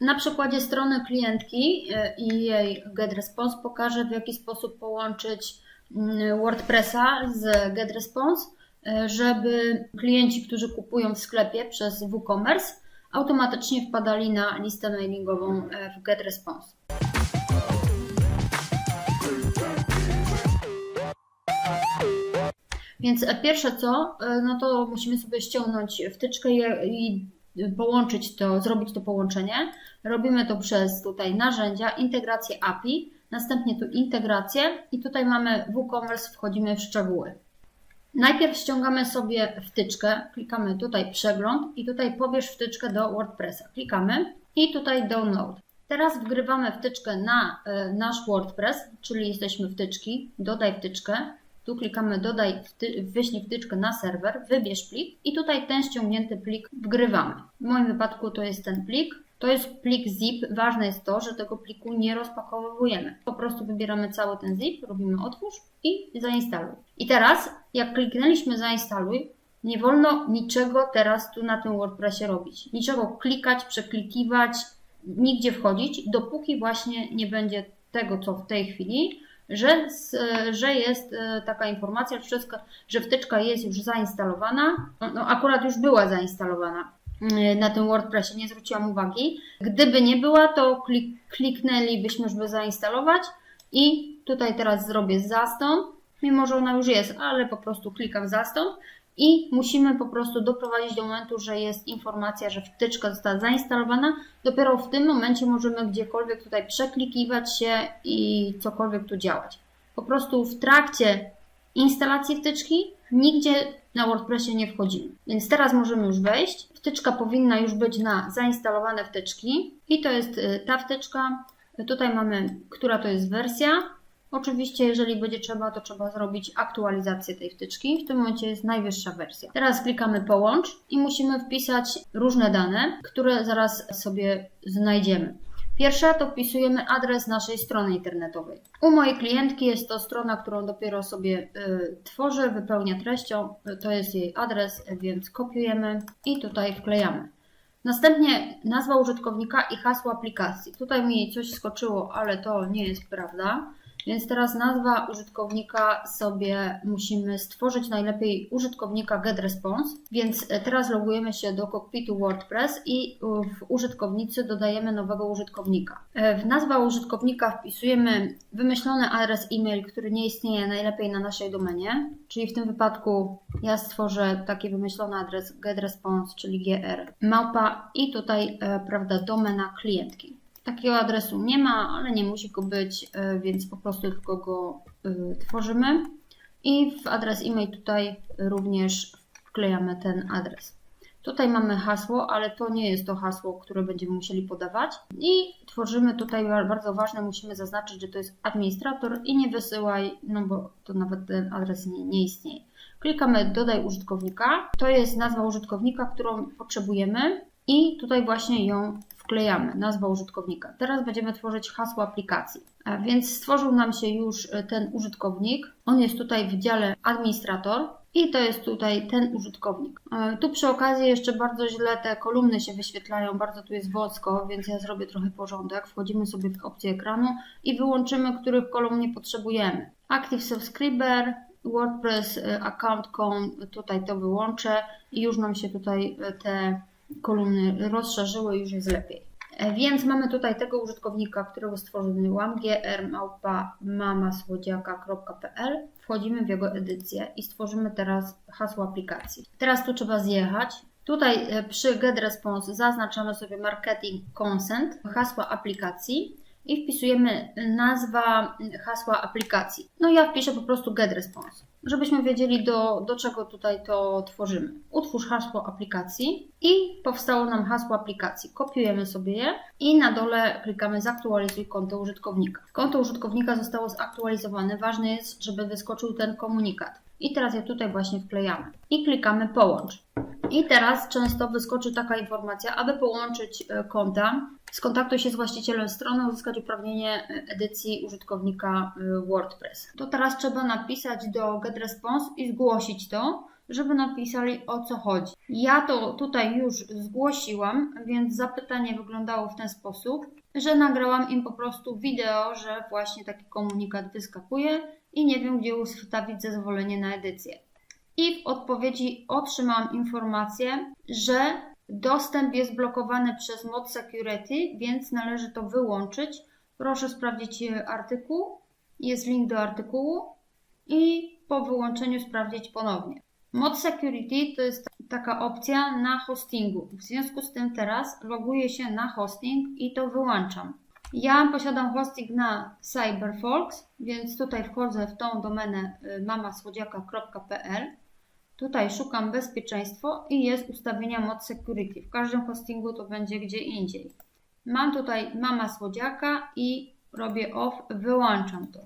Na przykładzie strony klientki y, i jej GetResponse pokażę, w jaki sposób połączyć mm, WordPressa z GetResponse, y, żeby klienci, którzy kupują w sklepie przez WooCommerce, automatycznie wpadali na listę mailingową y, w GetResponse. Więc e, pierwsze co, e, no to musimy sobie ściągnąć wtyczkę i połączyć to, zrobić to połączenie. Robimy to przez tutaj narzędzia, integrację API, następnie tu integrację i tutaj mamy WooCommerce, wchodzimy w szczegóły. Najpierw ściągamy sobie wtyczkę, klikamy tutaj przegląd i tutaj pobierz wtyczkę do WordPressa. Klikamy i tutaj download. Teraz wgrywamy wtyczkę na y, nasz WordPress, czyli jesteśmy wtyczki, dodaj wtyczkę. Tu klikamy dodaj, wty, wyślij wtyczkę na serwer, wybierz plik i tutaj ten ściągnięty plik wgrywamy. W moim wypadku to jest ten plik. To jest plik zip. Ważne jest to, że tego pliku nie rozpakowujemy. Po prostu wybieramy cały ten zip, robimy otwórz i zainstaluj. I teraz, jak kliknęliśmy zainstaluj, nie wolno niczego teraz tu na tym WordPressie robić. Niczego klikać, przeklikiwać, nigdzie wchodzić, dopóki właśnie nie będzie tego, co w tej chwili, że, że jest e, taka informacja, że, wtyczka jest już zainstalowana. No, no akurat już była zainstalowana e, na tym WordPressie, nie zwróciłam uwagi. Gdyby nie była, to klik, kliknęlibyśmy, żeby zainstalować i tutaj teraz zrobię zastąp, mimo że ona już jest, ale po prostu klikam zastąp i musimy po prostu doprowadzić do momentu, że jest informacja, że wtyczka została zainstalowana. Dopiero w tym momencie możemy gdziekolwiek tutaj przeklikiwać się i cokolwiek tu działać. Po prostu w trakcie instalacji wtyczki nigdzie na WordPressie nie wchodzimy. Więc teraz możemy już wejść. Wtyczka powinna już być na zainstalowane wtyczki i to jest y, ta wtyczka. Tutaj mamy, która to jest wersja. Oczywiście, jeżeli będzie trzeba, to trzeba zrobić aktualizację tej wtyczki. W tym momencie jest najwyższa wersja. Teraz klikamy połącz i musimy wpisać różne dane, które zaraz sobie znajdziemy. Pierwsze to wpisujemy adres naszej strony internetowej. U mojej klientki jest to strona, którą dopiero sobie y, tworzę, wypełnia treścią. To jest jej adres, więc kopiujemy i tutaj wklejamy. Następnie nazwa użytkownika i hasło aplikacji. Tutaj mi coś skoczyło, ale to nie jest prawda. Więc teraz nazwa użytkownika sobie musimy stworzyć najlepiej użytkownika GetResponse. Więc e, teraz logujemy się do kokpitu WordPress i w użytkownicy dodajemy nowego użytkownika. E, w nazwę użytkownika wpisujemy wymyślony adres e-mail, który nie istnieje najlepiej na naszej domenie, czyli w tym wypadku ja stworzę taki wymyślony adres GetResponse, czyli GR małpa i tutaj, e, prawda, domena klientki. Takiego adresu nie ma, ale nie musi go być, e, więc po prostu tylko go e, tworzymy. I w adres e-mail tutaj również wklejamy ten adres. Tutaj mamy hasło, ale to nie jest to hasło, które będziemy musieli podawać. I tworzymy tutaj, bardzo ważne, musimy zaznaczyć, że to jest administrator i nie wysyłaj, no bo to nawet ten adres nie, nie istnieje. Klikamy dodaj użytkownika. To jest nazwa użytkownika, którą potrzebujemy i tutaj właśnie ją wklejamy, nazwa użytkownika. Teraz będziemy tworzyć hasło aplikacji. A więc stworzył nam się już e, ten użytkownik. On jest tutaj w dziale administrator i to jest tutaj ten użytkownik. E, tu przy okazji jeszcze bardzo źle te kolumny się wyświetlają, bardzo tu jest wąsko, więc ja zrobię trochę porządek. Wchodzimy sobie w opcję ekranu i wyłączymy, których kolumn nie potrzebujemy. Active Subscriber, WordPress e, Account Com, tutaj to wyłączę i już nam się tutaj te kolumny rozszerzyły, już jest lepiej. E, więc mamy tutaj tego użytkownika, którego stworzyłam, grmamasłodziaka.pl. Wchodzimy w jego edycję i stworzymy teraz hasło aplikacji. Teraz tu trzeba zjechać. Tutaj e, przy GetResponse zaznaczamy sobie marketing consent, hasła aplikacji i wpisujemy nazwa hasła aplikacji. No ja wpiszę po prostu GetResponse żebyśmy wiedzieli do, do czego tutaj to tworzymy. Utwórz hasło aplikacji i powstało nam hasło aplikacji. Kopiujemy sobie je i na dole klikamy zaktualizuj konto użytkownika. Konto użytkownika zostało zaktualizowane. Ważne jest, żeby wyskoczył ten komunikat. I teraz je tutaj właśnie wklejamy. I klikamy połącz. I teraz często wyskoczy taka informacja, aby połączyć e, konta, skontaktuj się z właścicielem strony, uzyskać uprawnienie e, edycji użytkownika e, WordPress. To teraz trzeba napisać do GetResponse i zgłosić to, żeby napisali o co chodzi. Ja to tutaj już zgłosiłam, więc zapytanie wyglądało w ten sposób, że nagrałam im po prostu wideo, że właśnie taki komunikat wyskakuje i nie wiem, gdzie ustawić zezwolenie na edycję. I w odpowiedzi otrzymałam informację, że dostęp jest blokowany przez Mod Security, więc należy to wyłączyć. Proszę sprawdzić artykuł. Jest link do artykułu i po wyłączeniu sprawdzić ponownie. Mod Security to jest taka opcja na hostingu. W związku z tym teraz loguję się na hosting i to wyłączam. Ja posiadam hosting na CyberFolks, więc tutaj wchodzę w tą domenę y, mamasłodziaka.pl. Tutaj szukam bezpieczeństwo i jest ustawienia mod security. W każdym hostingu to będzie gdzie indziej. Mam tutaj mama słodziaka i robię off, wyłączam to.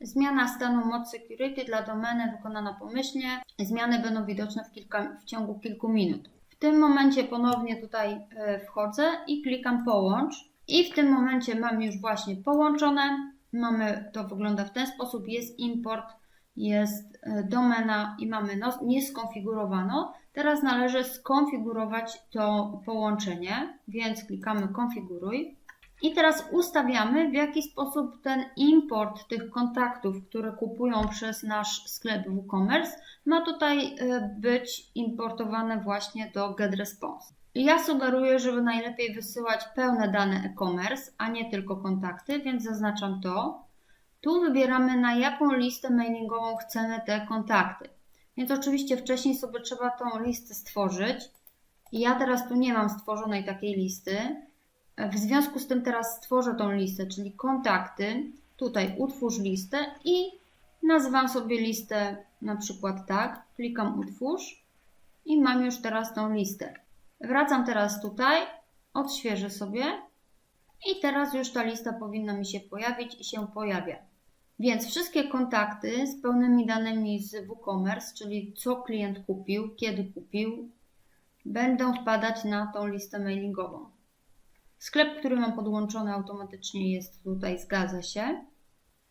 Zmiana stanu mod security dla domeny wykonana pomyślnie. Zmiany będą widoczne w, kilka, w ciągu kilku minut. W tym momencie ponownie tutaj e, wchodzę i klikam połącz. I w tym momencie mam już właśnie połączone. Mamy, to wygląda w ten sposób, jest import, jest e, domena i mamy no, nieskonfigurowano. Teraz należy skonfigurować to połączenie, więc klikamy konfiguruj. I teraz ustawiamy, w jaki sposób ten import tych kontaktów, które kupują przez nasz sklep WooCommerce, ma tutaj e, być importowane właśnie do GetResponse. Ja sugeruję, żeby najlepiej wysyłać pełne dane e-commerce, a nie tylko kontakty, więc zaznaczam to. Tu wybieramy na jaką listę mailingową chcemy te kontakty. Więc oczywiście wcześniej sobie trzeba tą listę stworzyć. Ja teraz tu nie mam stworzonej takiej listy, w związku z tym teraz stworzę tą listę, czyli kontakty. Tutaj utwórz listę i nazywam sobie listę na przykład tak. Klikam utwórz i mam już teraz tą listę. Wracam teraz tutaj, odświeżę sobie i teraz już ta lista powinna mi się pojawić i się pojawia. Więc wszystkie kontakty z pełnymi danymi z WooCommerce, czyli co klient kupił, kiedy kupił, będą wpadać na tą listę mailingową. Sklep, który mam podłączony automatycznie jest tutaj, zgadza się.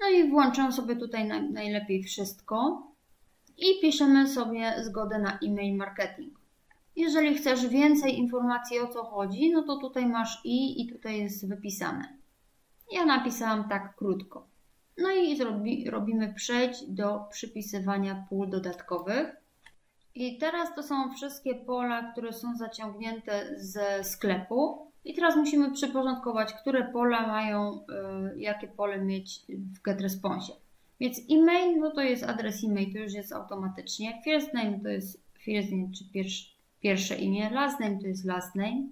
No i włączam sobie tutaj najlepiej wszystko i piszemy sobie zgodę na e-mail marketing. Jeżeli chcesz więcej informacji o co chodzi, no to tutaj masz i i tutaj jest wypisane. Ja napisałam tak krótko. No i robimy przejdź do przypisywania pól dodatkowych. I teraz to są wszystkie pola, które są zaciągnięte ze sklepu. I teraz musimy przyporządkować, które pola mają, y, jakie pole mieć w GetResponse. Więc e-mail, no to jest adres e-mail, to już jest automatycznie. First name to jest first name, czy pierwsze, imię. Last name to jest last name.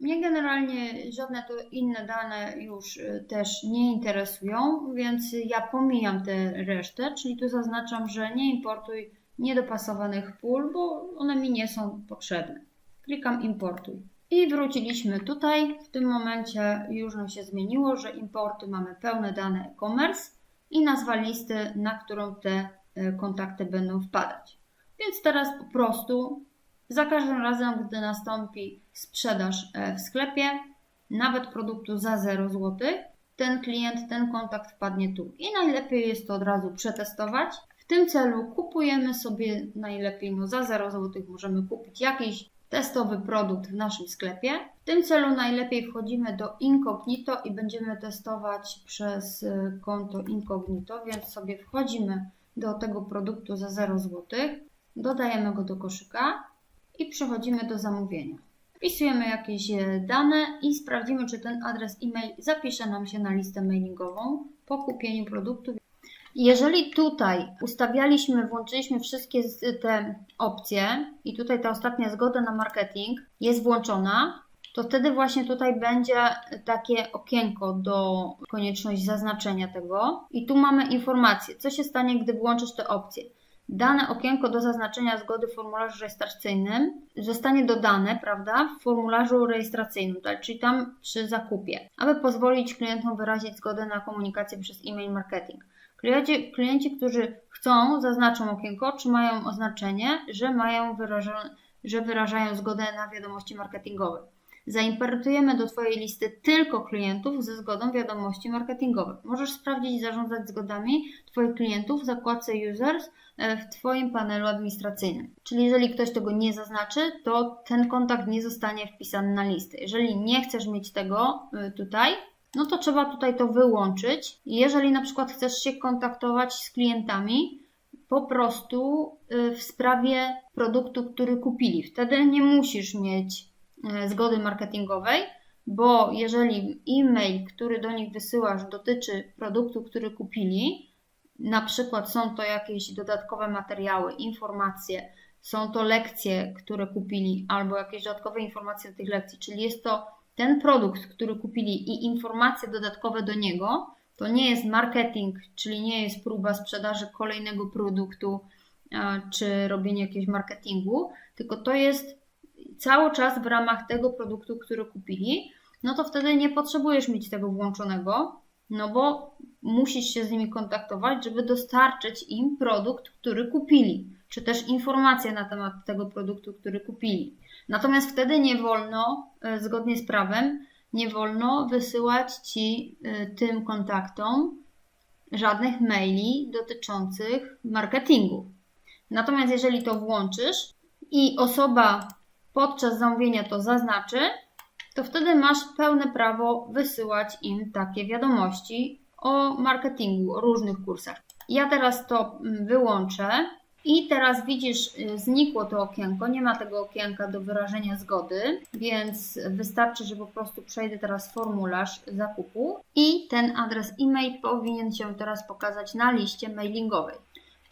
Mnie generalnie żadne to inne dane już y, też nie interesują, więc ja pomijam tę resztę, czyli tu zaznaczam, że nie importuj niedopasowanych pól, bo one mi nie są potrzebne. Klikam importuj. I wróciliśmy tutaj. W tym momencie już nam się zmieniło, że importy mamy pełne dane e-commerce i nazwa listy, na którą te e, kontakty będą wpadać. Więc teraz po prostu za każdym razem, gdy nastąpi sprzedaż e, w sklepie, nawet produktu za 0 zł, ten klient, ten kontakt wpadnie tu. I najlepiej jest to od razu przetestować. W tym celu kupujemy sobie najlepiej no za 0 zł możemy kupić jakiś testowy produkt w naszym sklepie. W tym celu najlepiej wchodzimy do Incognito i będziemy testować przez y, konto Incognito, więc sobie wchodzimy do tego produktu za 0 zł, dodajemy go do koszyka i przechodzimy do zamówienia. Wpisujemy jakieś y, dane i sprawdzimy, czy ten adres e-mail zapisze nam się na listę mailingową po kupieniu produktu. Jeżeli tutaj ustawialiśmy, włączyliśmy wszystkie te opcje i tutaj ta ostatnia zgoda na marketing jest włączona, to wtedy właśnie tutaj będzie takie okienko do konieczności zaznaczenia tego i tu mamy informację, co się stanie, gdy włączysz te opcje. Dane okienko do zaznaczenia zgody w formularzu rejestracyjnym zostanie dodane, prawda, w formularzu rejestracyjnym, tak, czyli tam przy zakupie, aby pozwolić klientom wyrazić zgodę na komunikację przez e-mail marketing. Klienci, klienci, którzy chcą, zaznaczą okienko, otrzymają oznaczenie, że, mają że wyrażają zgodę na wiadomości marketingowe. zaimportujemy do Twojej listy tylko klientów ze zgodą wiadomości marketingowych. Możesz sprawdzić i zarządzać zgodami Twoich klientów w zakładce Users e, w Twoim panelu administracyjnym. Czyli jeżeli ktoś tego nie zaznaczy, to ten kontakt nie zostanie wpisany na listę. Jeżeli nie chcesz mieć tego y, tutaj, no to trzeba tutaj to wyłączyć. Jeżeli na przykład chcesz się kontaktować z klientami, po prostu y, w sprawie produktu, który kupili. Wtedy nie musisz mieć y, zgody marketingowej, bo jeżeli e-mail, który do nich wysyłasz, dotyczy produktu, który kupili, na przykład są to jakieś dodatkowe materiały, informacje, są to lekcje, które kupili, albo jakieś dodatkowe informacje do tych lekcji, czyli jest to ten produkt, który kupili i informacje dodatkowe do niego, to nie jest marketing, czyli nie jest próba sprzedaży kolejnego produktu a, czy robienie jakiegoś marketingu, tylko to jest cały czas w ramach tego produktu, który kupili, no to wtedy nie potrzebujesz mieć tego włączonego, no bo musisz się z nimi kontaktować, żeby dostarczyć im produkt, który kupili, czy też informacje na temat tego produktu, który kupili. Natomiast wtedy nie wolno, e, zgodnie z prawem, nie wolno wysyłać Ci e, tym kontaktom żadnych maili dotyczących marketingu. Natomiast jeżeli to włączysz i osoba podczas zamówienia to zaznaczy, to wtedy masz pełne prawo wysyłać im takie wiadomości o marketingu, o różnych kursach. Ja teraz to mm, wyłączę i teraz widzisz, y, znikło to okienko, nie ma tego okienka do wyrażenia zgody, więc wystarczy, że po prostu przejdę teraz formularz zakupu i ten adres e-mail powinien się teraz pokazać na liście mailingowej.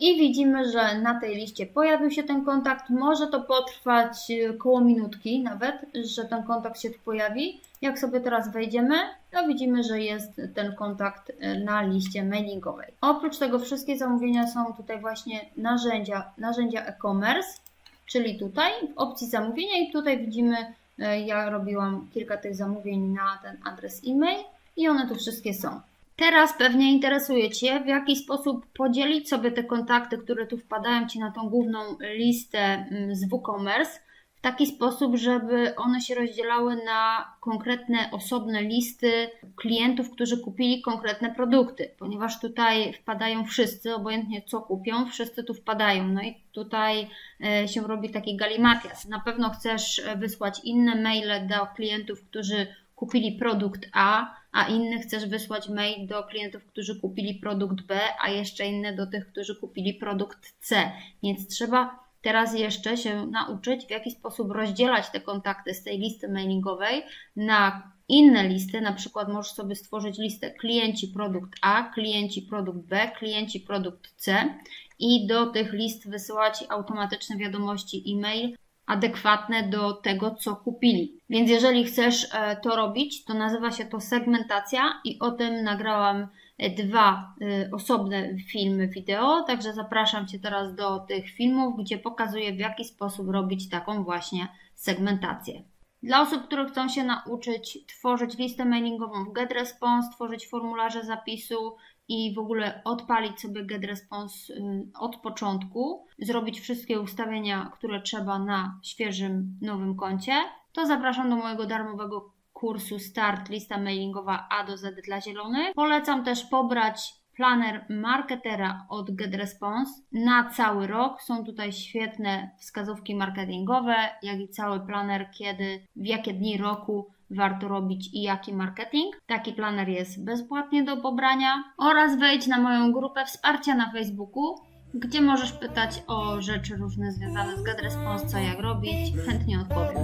I widzimy, że na tej liście pojawił się ten kontakt. Może to potrwać y, koło minutki nawet, że ten kontakt się tu pojawi. Jak sobie teraz wejdziemy, to widzimy, że jest ten kontakt y, na liście mailingowej. Oprócz tego wszystkie zamówienia są tutaj właśnie narzędzia, narzędzia e-commerce, czyli tutaj w opcji zamówienia i tutaj widzimy, y, ja robiłam kilka tych zamówień na ten adres e-mail i one tu wszystkie są. Teraz pewnie interesuje Cię, w jaki sposób podzielić sobie te kontakty, które tu wpadają Ci na tą główną listę mm, z WooCommerce, w taki sposób, żeby one się rozdzielały na konkretne, osobne listy klientów, którzy kupili konkretne produkty, ponieważ tutaj wpadają wszyscy, obojętnie co kupią, wszyscy tu wpadają. No i tutaj e, się robi taki galimatias. Na pewno chcesz e, wysłać inne maile do klientów, którzy kupili produkt A, a inny chcesz wysłać mail do klientów, którzy kupili produkt B, a jeszcze inne do tych, którzy kupili produkt C. Więc trzeba teraz jeszcze się nauczyć, w jaki sposób rozdzielać te kontakty z tej listy mailingowej na inne listy. Na przykład możesz sobie stworzyć listę klienci produkt A, klienci produkt B, klienci produkt C i do tych list wysyłać automatyczne wiadomości e-mail adekwatne do tego, co kupili. Więc jeżeli chcesz e, to robić, to nazywa się to segmentacja i o tym nagrałam e, dwa e, osobne filmy wideo, także zapraszam Cię teraz do tych filmów, gdzie pokazuję w jaki sposób robić taką właśnie segmentację. Dla osób, które chcą się nauczyć tworzyć listę mailingową w GetResponse, tworzyć formularze zapisu i w ogóle odpalić sobie GetResponse y, od początku, zrobić wszystkie ustawienia, które trzeba na świeżym, nowym koncie, to zapraszam do mojego darmowego kursu Start Lista Mailingowa A do Z dla Zielonych. Polecam też pobrać planer marketera od GetResponse na cały rok. Są tutaj świetne wskazówki marketingowe, jak i cały planer, kiedy, w jakie dni roku warto robić i jaki marketing. Taki planer jest bezpłatnie do pobrania oraz wejdź na moją grupę wsparcia na Facebooku, gdzie możesz pytać o rzeczy różne związane z GetResponse, co jak robić. Chętnie odpowiem.